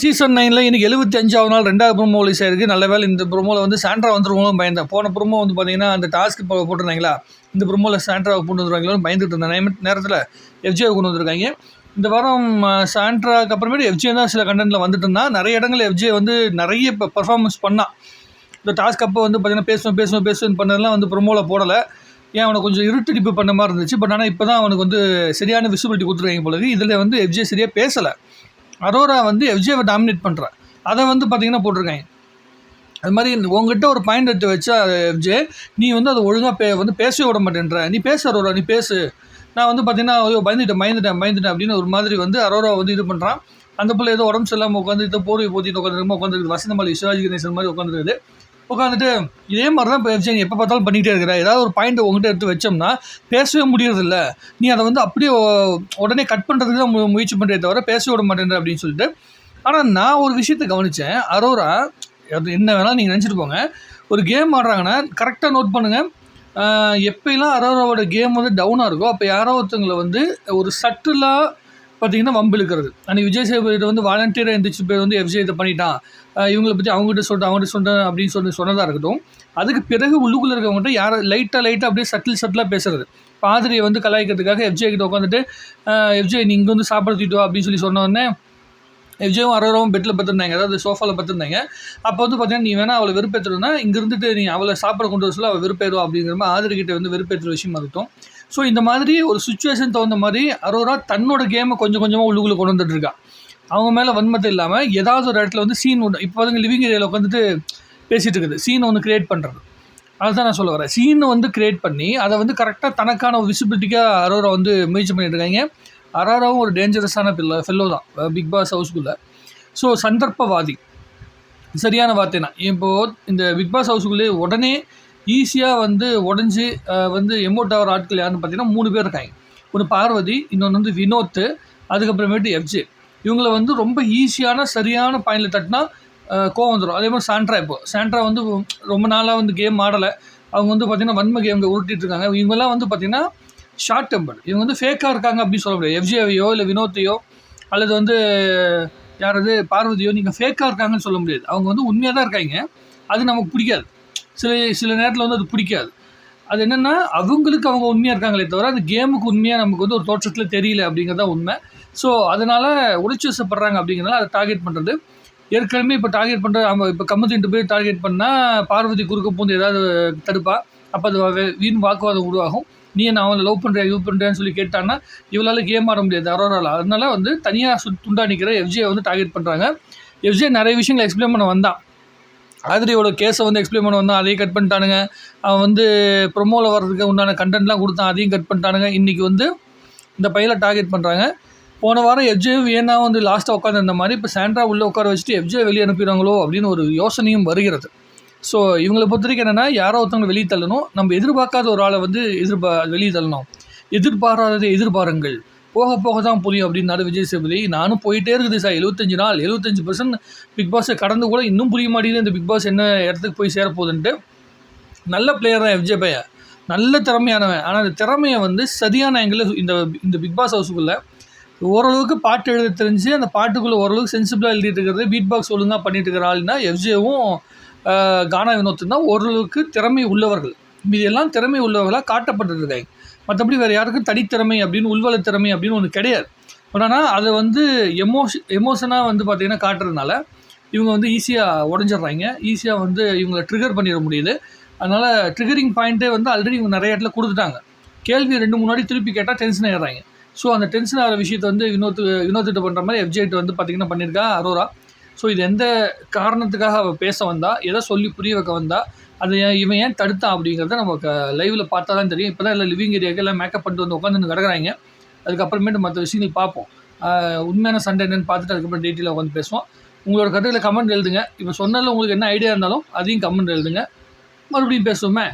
Season நைனில் இன்றைக்கி எழுபத்தி அஞ்சாவது நாள் ரெண்டாவது ப்ரோமோ ரிலீஸ் ஆயிருக்கு. நல்ல வேலை இந்த ப்ரோமோவில் வந்து சாண்ட்ரா வந்துருவோம் பயந்தேன். போன ப்ரோமோ வந்து பார்த்தீங்கன்னா அந்த டாஸ்க் இப்போ போட்டிருந்தாங்களா? இந்த ப்ரோமோவில் சாண்ட்ரா கொண்டு வந்துருவாங்களோன்னு பயந்துட்டு இருந்தேன். நேரத்தில் எஃப்ஜியை கொண்டு வந்திருக்காங்க. இந்த வாரம் சாண்ட்ராக்கு அப்புறமேட்டு எஃப்ஜே தான் சில கண்டென்ட்டில் வந்துட்டு இருந்தால் நிறைய இடங்கள் எஃப்ஜே வந்து நிறைய இப்போ பர்ஃபார்மன்ஸ் பண்ணான். இந்த டாஸ்க் அப்போ வந்து பார்த்தீங்கன்னா பேசணும் பேசணும் பேசணும் பண்ணதெல்லாம் வந்து ப்ரோமோவில் போடலை. ஏன் அவனுக்கு கொஞ்சம் இருட்டடிப்பு பண்ண மாதிரி இருந்துச்சு. பட் ஆனால் இப்போ தான் அவனுக்கு வந்து சரியான விசிபிலிட்டி கொடுத்துருக்காங்க போலவே இதில் வந்து எஃப்ஜே சரியாக பேசலை. அரோரா வந்து எஃப்ஜேவை டாமினேட் பண்ணுறா அதை வந்து பார்த்திங்கன்னா போட்டிருக்காங்க. அது மாதிரி உங்ககிட்ட ஒரு பாயிண்ட் எடுத்து வச்சா எஃப்ஜே நீ வந்து அதை ஒழுங்காக பே வந்து பேசவே விட மாட்டேன்ற. நீ பேசு அரோரா நீ பேசு. நான் வந்து பார்த்தீங்கன்னா ஐயோ பயந்துட்டேன் பயந்துட்டேன் பயந்துட்டேன் அப்படின்னு ஒரு மாதிரி வந்து அரோரா வந்து இது பண்ணுறான் அந்த பிள்ளை ஏதோ உடம்பு சரியில்லாமல் உட்காந்து இதை போர்வை போத்திட்டு உட்காந்துருக்கோம் உட்காந்துருக்குது வசந்தமல்லி சிவாஜி கணேசன் மாதிரி உட்காந்துருக்குது உட்காந்துட்டு இதே மாதிரி தான் இப்போ நீ எப்போ பார்த்தாலும் பண்ணிகிட்டே இருக்கிற. ஏதாவது ஒரு பாயிண்ட் உங்ககிட்ட எடுத்து வச்சோம்னா பேசவே முடியறதில்ல. நீ அதை வந்து அப்படியே உடனே கட் பண்ணுறதுக்கு தான் முயற்சி பண்ணுறே தவிர பேச விட மாட்டேன் அப்படின்னு சொல்லிட்டு. ஆனால் நான் ஒரு விஷயத்தை கவனித்தேன் அரோரா அது என்ன வேணாலும் நீங்கள் நினச்சிட்டு போங்க. ஒரு கேம் ஆடுறாங்கன்னா கரெக்டாக நோட் பண்ணுங்கள் எப்போயெல்லாம் அரோராவோட கேம் வந்து டவுனாக இருக்கோ அப்போ யாரோ ஒருத்தவங்களை வந்து ஒரு சட்டிலாக பார்த்தீங்கன்னா வம்பு இழுக்கிறது. அன்றைக்கி விஜய் சேதுபதி வந்து வாலண்டியராக எந்திரிச்சு பேர் வந்து எஃப்ஜே இதை பண்ணிட்டான். இவங்களை பற்றி அவங்ககிட்ட சொல்கிறேன் அவங்ககிட்ட சொல்கிறேன் அப்படின்னு சொல்லி சொன்னதாக இருக்கட்டும். அதுக்கு பிறகு உள்ளுக்குள்ளே இருக்கவங்ககிட்ட யாரை லைட்டாக லைட்டாக அப்படியே சட்டில் சட்டிலாக பேசுகிறது பாதிரியை வந்து கலாய்க்கிறதுக்காக எஃப்ஜே கிட்ட உட்காந்துட்டு எஃப்ஜே நீ இங்கே வந்து சாப்பாடு தூக்கிட்டு அப்படின்னு சொல்லி சொன்னோடனே எஃப்ஜேவும் அரோராவும் பெட்டில் பத்திருந்தாங்க அதாவது சோஃபாவில் பத்திருந்தாங்க அப்போ வந்து பார்த்தீங்கன்னா நீ வேணா அவளை வெறுப்பேற்றுனா இங்கே இருந்துட்டு நீ அவளை சாப்பிட கொண்டு வர சொல்ல அவள் வெறுப்பேறுவா அப்படிங்கிற மாதிரி ஆதிரி வந்து வெறுப்பேற்றுற விஷயமா இருக்கட்டும் ஸோ இந்த மாதிரி ஒரு சுச்சுவேஷன் தகுந்த மாதிரி அரோரா தன்னோட கேமை கொஞ்சம் கொஞ்சமாக உள்ளுக்குள்ளே கொண்டு வந்துட்டுருக்கா அவங்க மேலே வன்மத்தை இல்லாமல் ஏதாவது ஒரு இடத்துல வந்து சீன் ஒன்று இப்போ வந்து லிவிங் ஏரியாவில் உட்காந்துட்டு பேசிகிட்டு இருக்குது. சீன் ஒன்று க்ரியேட் பண்ணுறது அதுதான் நான் சொல்ல வரேன். சீனை வந்து க்ரியேட் பண்ணி அதை வந்து கரெக்டாக தனக்கான விசிபிலிட்டிக்காக அரோரா வந்து முயற்சி பண்ணிட்டு இருக்காங்க. அரோராவும் ஒரு டேஞ்சரஸான பிள்ளை ஃபெல்லோ தான். பிக் பாஸ் ஹவுஸ்குள்ளே ஸோ சந்தர்ப்பவாதி. சரியான வார்த்தை தான் இப்போது இந்த பிக் பாஸ் ஹவுஸுக்குள்ளே உடனே ஈஸியாக வந்து உடஞ்சி வந்து எமோட் ஆகிற ஆட்கள் யாருன்னு பார்த்தீங்கன்னா மூணு பேர் இருக்காங்க. ஒன்று பார்வதி இன்னொன்று வந்து வினோத் அதுக்கப்புறமேட்டு எஃப்ஜே. இவங்கள வந்து ரொம்ப ஈஸியான சரியான பாயிண்டில் தட்டினா கோவம் வந்துடும் அதே மாதிரி சாண்ட்ரா இப்போ. சாண்ட்ரா வந்து ரொம்ப நாளாக வந்து கேம் ஆடலை. அவங்க வந்து பார்த்திங்கன்னா வன்ம கேம் உருட்டிட்டு இருக்காங்க. இவங்கெல்லாம் வந்து பார்த்திங்கன்னா ஷார்ட் டெம்பர் இவங்க வந்து ஃபேக்காக இருக்காங்க அப்படின்னு சொல்ல முடியாது. எஃப்ஜேவையோ இல்லை வினோத்தையோ அல்லது வந்து யாராவது பார்வதியோ நீங்கள் ஃபேக்காக இருக்காங்கன்னு சொல்ல முடியாது. அவங்க வந்து உண்மையாக தான் இருக்காங்க. அது நமக்கு பிடிக்காது. சில சில நேரத்தில் வந்து அது பிடிக்காது. அது என்னென்னா அவங்களுக்கு அவங்க உண்மையாக இருக்காங்களே தவிர அந்த கேமுக்கு உண்மையாக நமக்கு வந்து ஒரு தோற்றத்தில் தெரியல அப்படிங்கிறது தான் உண்மை. ஸோ அதனால் உழைச்சப்படுறாங்க வசப்படுறாங்க அப்படிங்கிறனால அதை டார்கெட் பண்ணுறது ஏற்கனவே இப்போ டார்கெட் பண்ணுற நம்ம இப்போ கம்மத்திட்டு போய் டார்கெட் பண்ணால் பார்வதி குறுக்க பூந்து ஏதாவது தடுப்பா. அப்போ அது வீண் வாக்குவாதம் உருவாகும். நீ நான் அவனை லவ் பண்ணுறியா யூ பண்ணுறேன்னு சொல்லி கேட்டான்னா இவளால் கேம் ஆட முடியாது அரோரால் அதனால் வந்து தனியாக சு துண்டா நிற்கிற எஃப்ஜியை வந்து டார்கெட் பண்ணுறாங்க எஃப்ஜியை நிறைய விஷயங்களை எக்ஸ்பிளைன் பண்ண வந்தான். ஆதிரியோட கேஸை வந்து எக்ஸ்பிளைன் பண்ண வந்தான் அதையும் கட் பண்ணிட்டானுங்க. அவன் வந்து ப்ரொமோவில் வர்றதுக்கு உண்டான கண்டென்ட்லாம் கொடுத்தான் அதையும் கட் பண்ணிட்டானுங்க. இன்றைக்கி வந்து இந்த பையனை டார்கெட் பண்ணுறாங்க போன வாரம் எஃப்ஜே ஏன்னா வந்து லாஸ்ட்டாக உட்காந்துருந்த மாதிரி இப்போ சாண்ட்ரா உள்ளே உட்கார வச்சுட்டு எஃப்ஜே வெளியே அனுப்பிடுவாங்களோ அப்படின்னு ஒரு யோசனையும் வருகிறது. ஸோ இவங்களை பொறுத்த வரைக்கும் என்னென்னா யாரோ ஒருத்தவங்க வெளியே தள்ளணும். நம்ம எதிர்பார்க்காத ஒரு ஆளை வந்து எதிர்பா வெளியே தள்ளணும். எதிர்பாராததை எதிர்பாருங்கள். போக போக தான் புரியும் அப்படின்னாரு விஜய் சேதுபதி. நானும் போயிட்டே இருக்குது சார். எழுபத்தஞ்சு நாள் எழுபத்தஞ்சு பர்சன்ட் பிக் பாஸை கடந்து கூட இன்னும் புரிய மாட்டேங்குது. இந்த பிக் பாஸ் என்ன இடத்துக்கு போய் சேர போகுதுன்ட்டு. நல்ல பிளேயர் தான் எஃப்ஜே பையன். நல்ல திறமையானவன். ஆனால் அந்த திறமையை வந்து சரியான ஆங்கிளில் இந்த இந்த பிக் பாஸ் ஹவுஸுக்குள்ளே ஓரளவுக்கு பாட்டு எழுத தெரிஞ்சு அந்த பாட்டுக்குள்ளே ஓரளவுக்கு சென்சிபிளாக எழுதிட்டு இருக்கிறது பீட் பாக்ஸ் ஒழுங்காக பண்ணிட்டு இருக்கிற ஆள்னா எஃப்ஜேவும் கானா வினோத்தும் தான் ஓரளவுக்கு திறமை உள்ளவர்கள். மீதி எல்லாம் திறமை உள்ளவர்களாக காட்டப்பட்டுருக்காங்க மற்றபடி வேறு யாருக்கும் தனித்திறமை அப்படின்னு உள்வள திறமை அப்படின்னு ஒன்று கிடையாது. பட் ஆனால் அதை வந்து எமோஷன் எமோஷனாக வந்து பார்த்திங்கன்னா காட்டுறதுனால இவங்க வந்து ஈஸியாக உடஞ்சிடுறாங்க. ஈஸியாக வந்து இவங்களை ட்ரிகர் பண்ணிட முடியுது. அதனால் ட்ரிகரிங் பாயிண்ட்டே வந்து ஆல்ரெடி இவங்க நிறைய இடத்துல கொடுத்துட்டாங்க. கேள்வி ரெண்டு முன்னாடி திருப்பி கேட்டால் டென்ஷன் ஆகிடுறாங்க ஸோ அந்த டென்ஷன் ஆகிற விஷயத்தை வந்து வினோத்து வினோத்திட்ட பண்ணுற மாதிரி எஃப்ஜேட் வந்து பார்த்திங்கன்னா பண்ணியிருக்கா அரோரா. ஸோ இது எந்த காரணத்துக்காக அவள் பேச வந்தா எதை சொல்லி புரிய வைக்க வந்தா அதை ஏன் இவன் ஏன் தடுத்தான் அப்படிங்கிறத நமக்கு லைவில் பார்த்தா தான் தெரியும். இப்போ தான் எல்லாம் லிவிங் ஏரியாவுக்கு எல்லாம் மேக்கப் பண்ணிட்டு வந்து உட்காந்து கிடக்குறாங்க. அதுக்கப்புறமேட்டு மற்ற விஷயங்கள் பார்ப்போம். உண்மையான சண்டை என்னென்னு பார்த்துட்டு அதுக்கப்புறம் டீட்டெயிலாக உட்காந்து பேசுவோம். உங்களோட கருத்துக்களை கமெண்ட் எழுதுங்க. இப்போ சொன்னதில் உங்களுக்கு என்ன ஐடியா இருந்தாலும் அதையும் கமெண்ட் எழுதுங்க. மறுபடியும் பேசுவோமே.